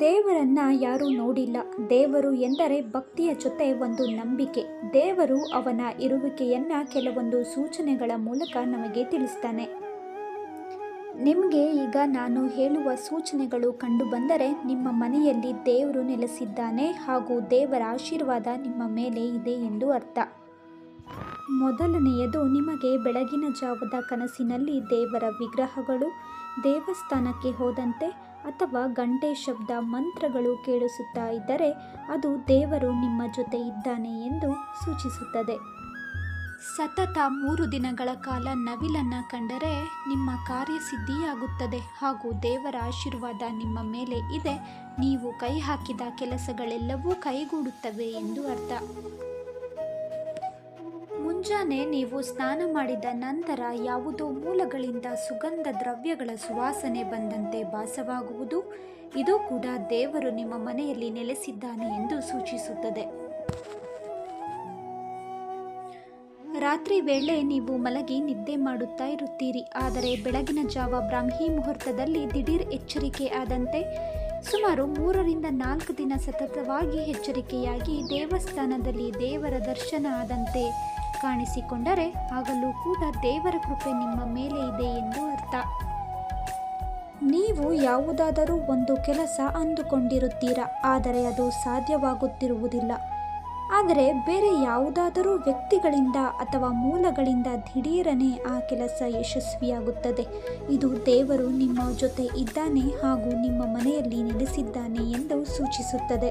ದೇವರನ್ನ ಯಾರೂ ನೋಡಿಲ್ಲ. ದೇವರು ಎಂದರೆ ಭಕ್ತಿಯ ಜೊತೆ ಒಂದು ನಂಬಿಕೆ. ದೇವರು ಅವನ ಇರುವಿಕೆಯನ್ನು ಕೆಲವೊಂದು ಸೂಚನೆಗಳ ಮೂಲಕ ನಮಗೆ ತಿಳಿಸ್ತಾನೆ. ನಿಮಗೆ ಈಗ ನಾನು ಹೇಳುವ ಸೂಚನೆಗಳು ಕಂಡುಬಂದರೆ ನಿಮ್ಮ ಮನೆಯಲ್ಲಿ ದೇವರು ನೆಲೆಸಿದ್ದಾನೆ ಹಾಗೂ ದೇವರ ಆಶೀರ್ವಾದ ನಿಮ್ಮ ಮೇಲೆ ಇದೆ ಎಂದು ಅರ್ಥ. ಮೊದಲನೆಯದು ನಿಮಗೆ ಬೆಳಗಿನ ಜಾವದ ಕನಸಿನಲ್ಲಿ ದೇವರ ವಿಗ್ರಹಗಳು ದೇವಸ್ಥಾನಕ್ಕೆ ಹೋದಂತೆ ಅಥವಾ ಗಂಟೆ ಶಬ್ದ ಮಂತ್ರಗಳು ಕೇಳಿಸುತ್ತಾ ಇದ್ದರೆ ಅದು ದೇವರು ನಿಮ್ಮ ಜೊತೆ ಇದ್ದಾನೆ ಎಂದು ಸೂಚಿಸುತ್ತದೆ. ಸತತ ಮೂರು ದಿನಗಳ ಕಾಲ ನವಿಲನ್ನು ಕಂಡರೆ ನಿಮ್ಮ ಕಾರ್ಯಸಿದ್ಧಿಯಾಗುತ್ತದೆ ಹಾಗೂ ದೇವರ ಆಶೀರ್ವಾದ ನಿಮ್ಮ ಮೇಲೆ ಇದೆ. ನೀವು ಕೈ ಹಾಕಿದ ಕೆಲಸಗಳೆಲ್ಲವೂ ಕೈಗೂಡುತ್ತವೆ ಎಂದು ಅರ್ಥ. ಮುಂಜಾನೆ ನೀವು ಸ್ನಾನ ಮಾಡಿದ ನಂತರ ಯಾವುದೋ ಮೂಲಗಳಿಂದ ಸುಗಂಧ ದ್ರವ್ಯಗಳ ಸುವಾಸನೆ ಬಂದಂತೆ ಭಾಸವಾಗುವುದು. ಇದು ಕೂಡ ದೇವರು ನಿಮ್ಮ ಮನೆಯಲ್ಲಿ ನೆಲೆಸಿದ್ದಾನೆ ಎಂದು ಸೂಚಿಸುತ್ತದೆ. ರಾತ್ರಿ ವೇಳೆ ನೀವು ಮಲಗಿ ನಿದ್ದೆ ಮಾಡುತ್ತಾ ಇರುತ್ತೀರಿ. ಆದರೆ ಬೆಳಗಿನ ಜಾವ ಬ್ರಾಹ್ಮಿ ಮುಹೂರ್ತದಲ್ಲಿ ದಿಢೀರ್ ಎಚ್ಚರಿಕೆ ಆದಂತೆ ಸುಮಾರು ಮೂರರಿಂದ ನಾಲ್ಕು ದಿನ ಸತತವಾಗಿ ಎಚ್ಚರಿಕೆಯಾಗಿ ದೇವಸ್ಥಾನದಲ್ಲಿ ದೇವರ ದರ್ಶನ ಆದಂತೆ ಕಾಣಿಸಿಕೊಂಡರೆ ಆಗಲೂ ಕೂಡ ದೇವರ ಕೃಪೆ ನಿಮ್ಮ ಮೇಲೆ ಇದೆ ಎಂದು ಅರ್ಥ. ನೀವು ಯಾವುದಾದರೂ ಒಂದು ಕೆಲಸ ಅಂದುಕೊಂಡಿರುತ್ತೀರಾ, ಆದರೆ ಅದು ಸಾಧ್ಯವಾಗುತ್ತಿರುವುದಿಲ್ಲ. ಆದರೆ ಬೇರೆ ಯಾವುದಾದರೂ ವ್ಯಕ್ತಿಗಳಿಂದ ಅಥವಾ ಮೂಲಗಳಿಂದ ದಿಢೀರನೆ ಆ ಕೆಲಸ ಯಶಸ್ವಿಯಾಗುತ್ತದೆ. ಇದು ದೇವರು ನಿಮ್ಮ ಜೊತೆ ಇದ್ದಾನೆ ಹಾಗೂ ನಿಮ್ಮ ಮನೆಯಲ್ಲಿ ನೆಲೆಸಿದ್ದಾನೆ ಎಂದು ಸೂಚಿಸುತ್ತದೆ.